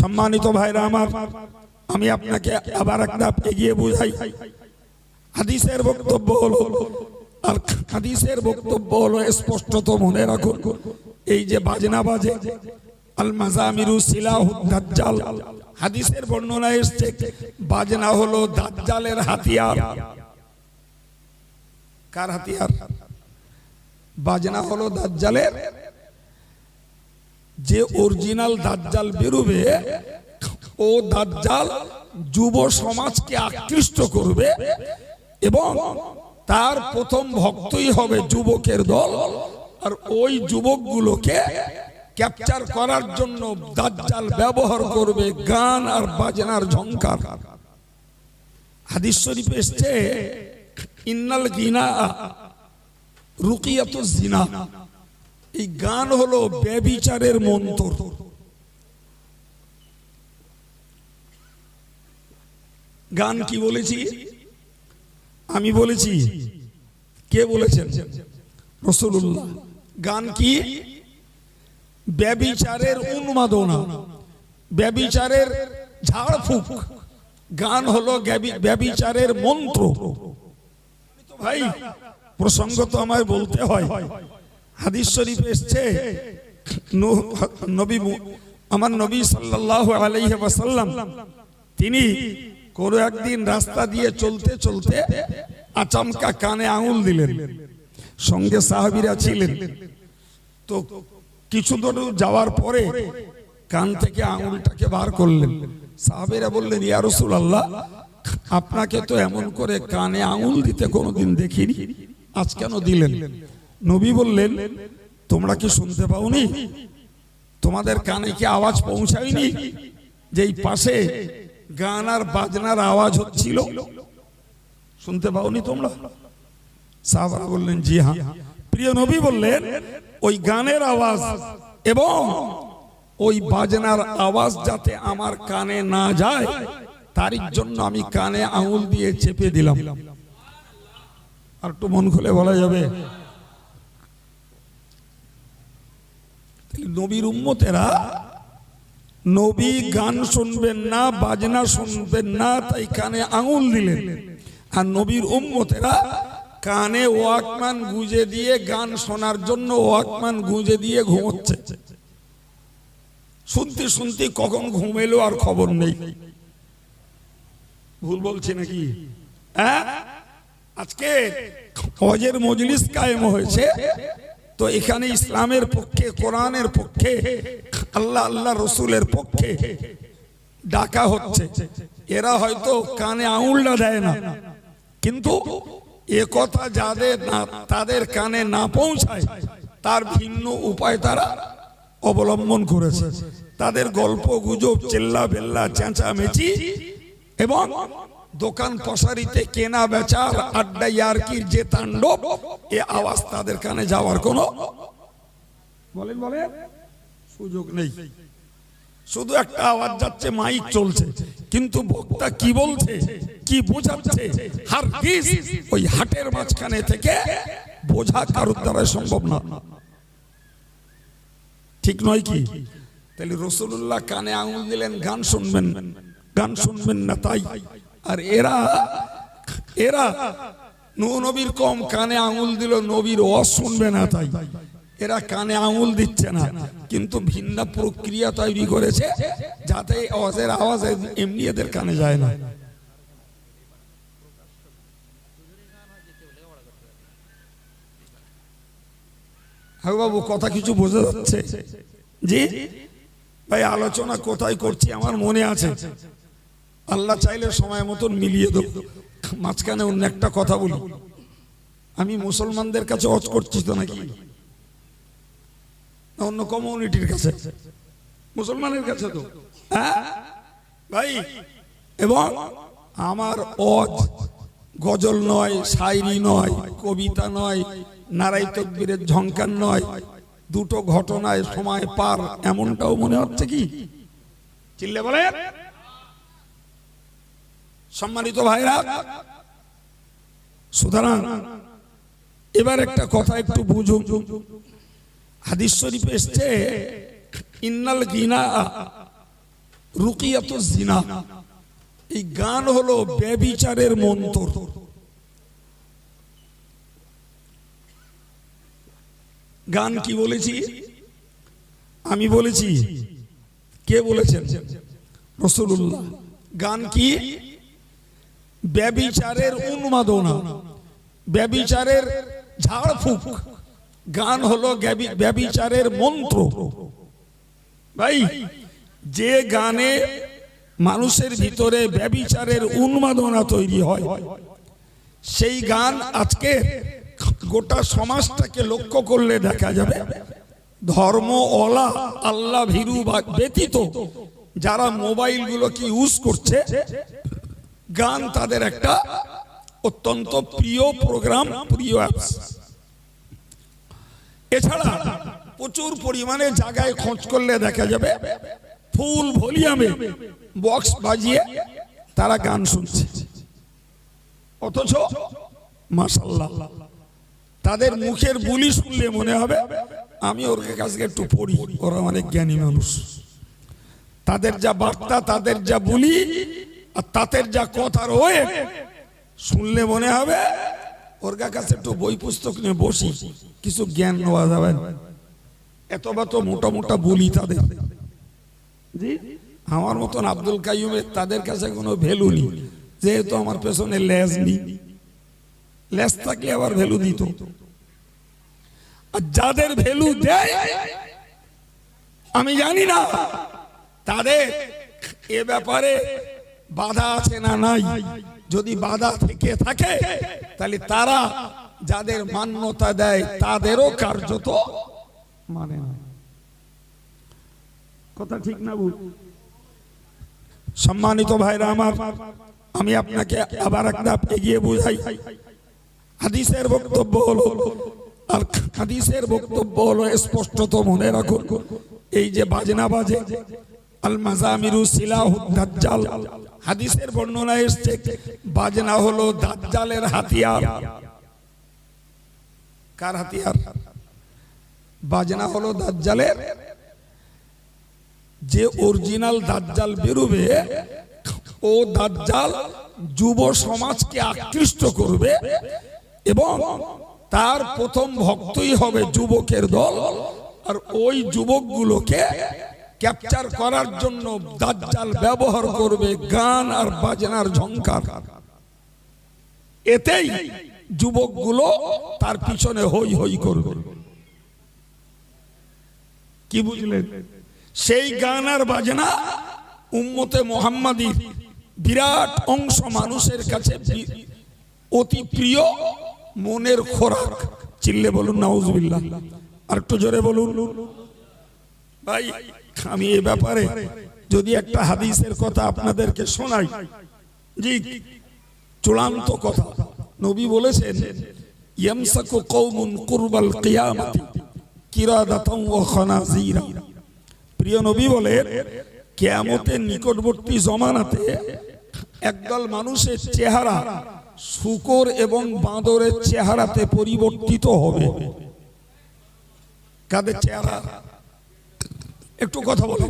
সম্মানিত ভাইরা আমার, আমি আপনাকে আবার একটা এগিয়ে বুঝাই। হাদিসের বক্তব্য হলো, আর হাদিসের বক্তব্য হলো স্পষ্টত মনে রাখুন, এই যে বাজনা বাজে আল হাদিসের বাজনা হলো হাতিয়ার। কার হাতিয়ার? বাজনা হলো দাজ্জালের যে অরিজিনাল দাজ্জাল বেরোবে, ও দাজ্জাল যুব সমাজকে আকৃষ্ট করবে এবং তার প্রথম ভক্তই হবে যুবকের দল। আর ওই যুবকগুলোকে ক্যাপচার করার জন্য দাজ্জাল ব্যবহার করবে গান আর বাজনার ঝংকার। হাদিস শরীফ এসছে, ইন্নাল গিনা রুকিয়াত জিনা। এই গান হলো ব্যবিচারের মন্তর। গান কি বলেছি? আমি বলেছি, কে বলেছেন? রসুল্লাহ গান কি? ব্যবিচারের উন্মাদনা। ব্যবিচারের ঝাড়ফুঁক। গান হলো ব্যবিচারের মন্ত্র। ভাই, প্রসঙ্গ তো আমায় বলতে হয়। হাদিস শরীফ এসছে নবী আমার নবী সাল্লাল্লাহু আলাইহি ওয়াসাল্লাম, তিনি কোনো একদিন রাস্তা দিয়ে চলতে চলতে আচমকা কানে আঙুল দিলেন। সঙ্গে সাহাবীরা ছিলেন। তো কিছু দূর যাওয়ার পরে কান থেকে আঙুলটাকে বার করলেন। সাহাবীরা বললেন, ইয়া রাসূলুল্লাহ, আপনাকে তো এমন করে কানে আঙুল দিতে কোনোদিন দেখিনি, আজ কেন দিলেন? নবী বললেন, তোমরা কি শুনতে পাওনি? তোমাদের কানে কি আওয়াজ পৌঁছায়নি যেই পাশে গান আর বাজনার আওয়াজ হচ্ছিল? শুনতে পাওনি তোমরা? সাহাবারা বললেন, জি হ্যাঁ। প্রিয় নবী বললেন, ওই গানের আওয়াজ এবং ওই বাজনার আওয়াজ যাতে আমার কানে না যায় তার জন্য আমি কানে আঙুল দিয়ে চেপে দিলাম। আর একটু মন খুলে বলা যাবে? নবীর উম্মতেরা নবী গান শুনবেন না, বাজনা শুনবেন না, তাই কানে আঙুল দিলেন। আর নবীর উম্মতেরা কানে ওয়াকমান গুজে দিয়ে গান শোনার জন্য ওয়াকমান গুজে দিয়ে ঘুমোচ্ছে। শুনতে শুনতে কখন ঘুম এলো আর খবর নেই। ভুল বলছি নাকি? হ্যাঁ? আজকে হজের মজলিস কায়েম হয়েছে। তো এখানে ইসলামের পক্ষে, কোরআনের পক্ষে, আল্লাহ আল্লাহ রসুলের পক্ষে ডাকা হচ্ছে। এরা হয়তো কানে আঙুলটা দেয় না। কিন্তু এ কথা যাদের না, তাদের কানে না পৌঁছায়, তার ভিন্ন উপায় তারা অবলম্বন করেছে। তাদের গল্প, গুজব, চেল্লা, বেল্লা, চেঁচামেচি এবং দোকান পসারিতে কেনা বেচার আড্ডা ইয়ারকির যে তাণ্ডব? এ আওয়াজ তাদের কানে যাওয়ার কোনো বলেন বলেন। সুযোগ নেই। শুধু একটা আওয়াজ যাচ্ছে, মাইক চলছে। কিন্তু বক্তা কি বলছে, কি বোঝাচ্ছে, হার ওই হাটের মাঝখানে থেকে বোঝা কারোর দ্বারা সম্ভব না। ঠিক নয় কি? তাহলে রসুল্লাহ কানে আঙুল দিলেন, গান শুনবেন। গান শুনবেন না তাই? আর এরা এরা নো নবীর কম কানে আঙুল দিল, নবীর অ শুনবে না তাই। এরা কানে আঙুল দিচ্ছে না। কিন্তু ভিন্ন প্রক্রিয়া তৈরি করেছে যাতে অজের আওয়াজ এমনি এদের কানে যায় না। বাবু কথা কিছু বোঝা যাচ্ছে? জি? ভাই, আলোচনা কোথায় করছি আমার মনে আছে। আল্লাহ চাইলে সময় মতন মিলিয়ে দেব মাঝখানে অন্য একটা কথা বলি। আমি মুসলমানদের কাছে অজ করছি তো নাকি? অন্য কমিউনিটির কাছে। মুসলমানের কাছে তো। হ্যাঁ? ভাই, এবং আমার অজ গজল নয়, শায়রি নয়, কবিতা নয় নারাই তকবীরের ঝঙ্কার নয়, দুটো ঘটনায় সময় পার, এমনটাও মনে হচ্ছে কি? চিল্লে বলে সম্মানিত ভাইরা, সুতরাং এবার একটা কথা একটু বুঝুন। হাদিস শরীফ এসছে, ইন্নাল গিনা রুকিয়াত জিনা। এই গান হলো ব্যবিচারের মন্তর। গান কি বলেছি? আমি বলেছি। কে বলেছেন? রসুল্লাহ গান কি? ব্যবিচারের উন্মাদনা। ব্যবিচারের ঝাড়ফুঁক গান হলো ব্যবিচারের মন্ত্র। ভাই, যে গানে মানুষের ভিতরে ব্যবিচারের উন্মাদনা তৈরি হয়, সেই গান আজকে গোটা সমাজটাকে লক্ষ্য করলে দেখা যাবে, ধর্ম অলা আল্লাহ ভীরু বা ব্যতীত যারা মোবাইলগুলোকে ইউজ করছে গান তাদের একটা অত্যন্ত প্রিয় প্রোগ্রাম প্রিয় অ্যাপস এছাড়া প্রচুর পরিমাণে জায়গায় খোঁজ করলে দেখা যাবে ফুল ভলিউমে বক্স বাজিয়ে তারা গান শুনছে। অথচ মাসাল্লাহ তাদের মুখের বুলি শুনলে মনে হবে, আমি ওর কাছে একটু পড়ি, ওরা অনেক জ্ঞানী মানুষ। তাদের যা বার্তা, তাদের যা বুলি আর তাদের যা কথার ওয়ে শুনলে মনে হবে ওর কাছে একটু বই পুস্তক নিয়ে বসি, কিছু জ্ঞান নেওয়া যাবে। এত বা তো মোটা মোটা বলি তাদের। আমার মতন আব্দুল কাইমের তাদের কাছে কোনো ভ্যালু নেই, যেহেতু আমার পেছনে লেজ নেই। লেজ থাকলে আবার ভ্যালু দিত। আর যাদের ভ্যালু দেয়, আমি জানি না, তাদের এ ব্যাপারে বাধা আছে না নাই? যদি বাধা থেকে থাকে, তাহলে তারা যাদের মান্যতা দেয়, তাদেরও কার্যত মানে না। কথা ঠিক না ভুল? সম্মানিত ভাইরা আমার, আমি আপনাকে আবার একটা এগিয়ে বুঝাই। হাদিসের বক্তব্য হলো, আর হাদিসের বক্তব্য হলো স্পষ্টত মনে রাখুন। এই যে বাজনা বাজে আল মাজামিরু সিলাহু দাজ্জাল হাদিসের বর্ণনা এসছে, বাজনা হলো দাজ্জালের হাতিয়ার। কার হাতিয়ার? বাজনা হলো দাজ্জালের। যে অরিজিনাল দাজ্জাল বেরোবে, ও দাজ্জাল যুব সমাজকে আকৃষ্ট করবে এবং তার প্রথম ভক্তই হবে যুবকের দল, আর ওই যুবকগুলোকে ক্যাপচার করার জন্য দাজ্জাল ব্যবহার করবে গান আর বাজনার ঝংকার। এতেই যুবকগুলো তার পিছনে হই হই করবে। কি বুঝলেন? সেই গান আর বাজনা উম্মতে মোহাম্মদীর বিরাট অংশ মানুষের কাছে অতি প্রিয় মনের খোরাক। চিল্লে বলুন, নাউজবিল্লাহ। আর একটু জোরে বলুন। ভাই আমি এই ব্যাপারে যদি একটা হাদিসের কথা আপনাদেরকে শোনাই, জি, চূড়ান্ত কথা। নবী বলেছেন, ইয়ামসাকু কওমুন কুরবাল কিরাদাতাও ওয়া প্রিয় নবী বলেন কেয়ামতের নিকটবর্তী জমানাতে একদল মানুষের চেহারা শুকর এবং বাঁদরের চেহারাতে পরিবর্তিত হবে। কাদের চেহারা? একটু কথা বলো।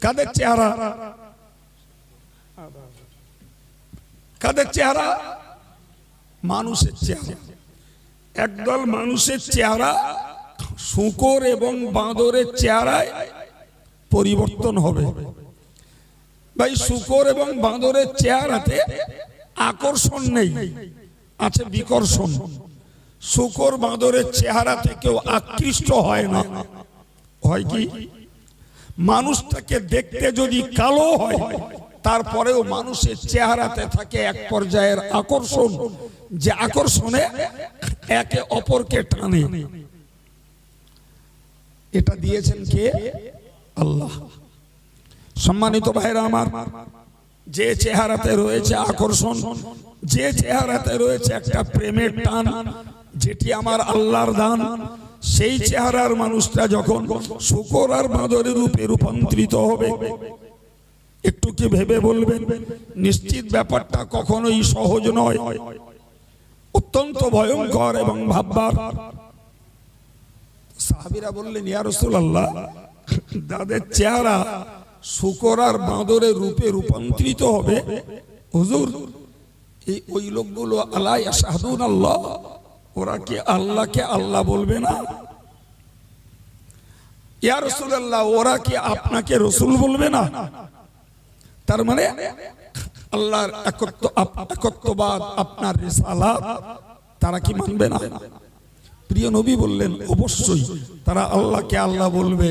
কাদের চেহারা? কাদের চেহারা? মানুষের চেহারা। একদল মানুষের চেহারা শুকর এবং বাঁদরের চেহারায় পরিবর্তন হবে। ভাই, শুকর এবং বাঁদরের চেহারাতে আকর্ষণ নেই, আছে বিকর্ষণ। শুকর বাঁদরের চেহারাতে কেউ আকৃষ্ট হয় না। হয় কি? মানুষটাকে দেখতে যদি কালো হয়, তারপরেও মানুষের চেহারাতে থাকে এক পর্যায়ের আকর্ষণ, যে আকর্ষণে একে অপরকে টানে। এটা দিয়েছেন কে? আল্লাহ। সম্মানিত ভাইরা আমার, যে চেহারাতে রয়েছে আকর্ষণ, যে চেহারাতে রয়েছে একটা প্রেমের টান, যেটি আমার আল্লাহর দান সেই চেহারার মানুষটা যখন শুকর আর বাঁদরের রূপে রূপান্তরিত হবে, একটু কি ভেবে বলবেন? নিশ্চিত ব্যাপারটা কখনোই সহজ নয়। অত্যন্ত ভয়ঙ্কর এবং ভাববার। সাহাবিরা বললেন, ইয়া রাসূলুল্লাহ, তাদের চেহারা শুকর আর বাঁদরের রূপে রূপান্তরিত হবে? হুজুর, এই ওই লোকগুলো আল্লাহ আসাদুন আল্লাহ ওরা কি আল্লাহকে আল্লাহ বলবে না? ইয়া রসুল্লাহ ওরা কি আপনাকে রসুল বলবে না? তার মানে আল্লাহর একত্ব একত্ববাদ, আপনার রিসালাত, তারা কি মানবে না? প্রিয় নবী বললেন, অবশ্যই, তারা আল্লাহকে আল্লাহ বলবে,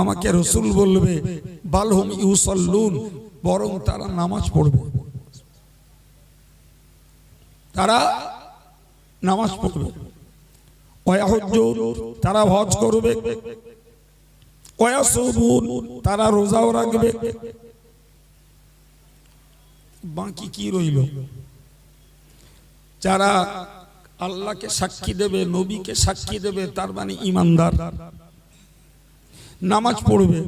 আমাকে রসুল বলবে, বালহুম ইউসল্লুন, বরং তারা নামাজ পড়বে। তারা নামাজ পড়বে। তারা হজ করবে। তারা রোজাও রাখবে। বাকি কি রইল? যারা আল্লাহকে সাক্ষী দেবে, নবীকে সাক্ষী দেবে, তার মানে ইমানদার। নামাজ পড়বে,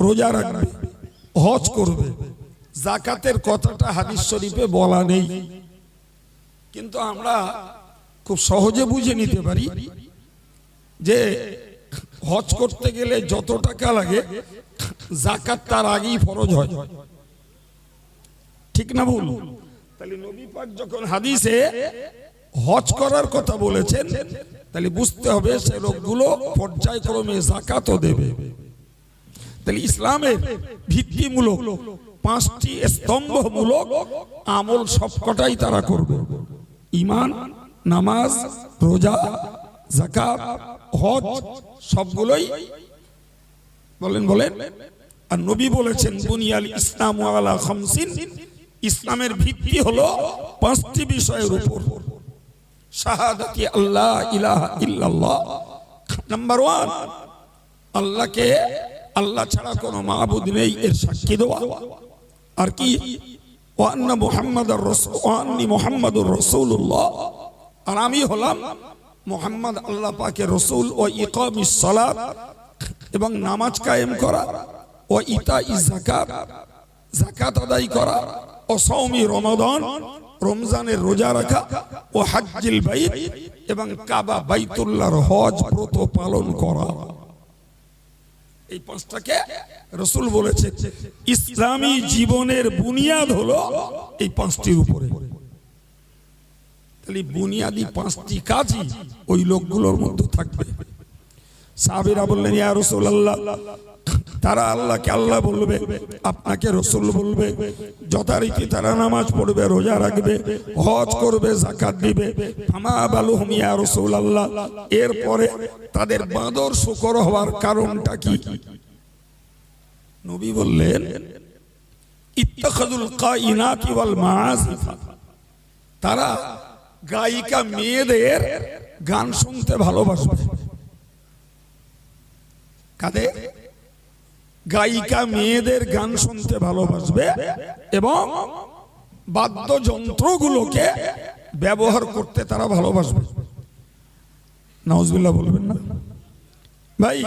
রোজা রাখবে, হজ করবে। জাকাতের কথাটা হাদিস শরীফে বলা নেই। কিন্তু আমরা খুব সহজে বুঝে নিতে পারি যে হজ করতে গেলে যত টাকা লাগে, জাকাত তার আগেই ফরজ হয়। ঠিক না ভুল? তাহলে নবী পাক যখন হাদিসে হজ করার কথা বলেছেন, তাহলে বুঝতে হবে সে লোকগুলো পর্যায়ক্রমে জাকাতও দেবে। তাহলে ইসলামের ভিত্তিমূলক পাঁচটি স্তম্ভমূলক আমল সবকটাই তারা করবে। ইমান নামাজ, রোজা জাকাত হজ, সবগুলোই বলেন বলেন। আর নবী বলেছেন, বুনিয়াল ইসলাম আলা খামসিন। ইসলামের ভিত্তি হলো পাঁচটি বিষয়ের উপর। শাহাদাতি আল্লাহ ইলাহা ইল্লাল্লাহ। নাম্বার ওয়ান, আল্লাহকে আল্লাহ ছাড়া কোনো মাহবুদ নেই, এর সাক্ষী দেওয়া। আর কি? ওয়ান্না মুহাম্মদ ওয়ান্নি মোহাম্মদুর রসুল্লাহ আর আমি হলাম মোহাম্মদ আল্লাহ পাকে রসুল ও ইকামিস সালাত এবং নামাজ কায়েম করা ও ইতা জাকাত জাকাত আদায় করা ও সৌমি রমাদান, রমজানের রোজা রাখা ও হাজ্জিল বাইত এবং কাবা বাইতুল্লাহর হজ ব্রত পালন করা। এই পাঁচটাকে রসুল বলেছে, ইসলামী জীবনের বুনিয়াদ হলো এই পাঁচটির উপরে। তাহলে বুনিয়াদি পাঁচটি কাজই ওই লোকগুলোর মধ্যে থাকবে। সাহাবিরা বললেন, ইয়া রাসূলুল্লাহ। তারা আল্লাহকে আল্লাহ বলবে, আপনাকে রসুল বলবে, যথারীতি তারা নামাজ পড়বে, রোজা রাখবে, হজ করবে জাকাত দিবে। ফামা বালুহুম ইয়া রাসূলুল্লাহ। এরপরে তাদের বাঁদর শুকর হওয়ার কারণটা কি? নবী বললেন, ইত্তাখাযুল কাইনাতি ওয়াল মাআসিফা তারা গায়িকা মেয়েদের গান শুনতে ভালোবাসবে। কাদের গায়িকা মেয়েদের গান শুনতে ভালোবাসবে এবং বাদ্যযন্ত্রগুলোকে ব্যবহার করতে তারা ভালোবাসবে। নওয়াজবিল্লাহ বলবেন না? ভাই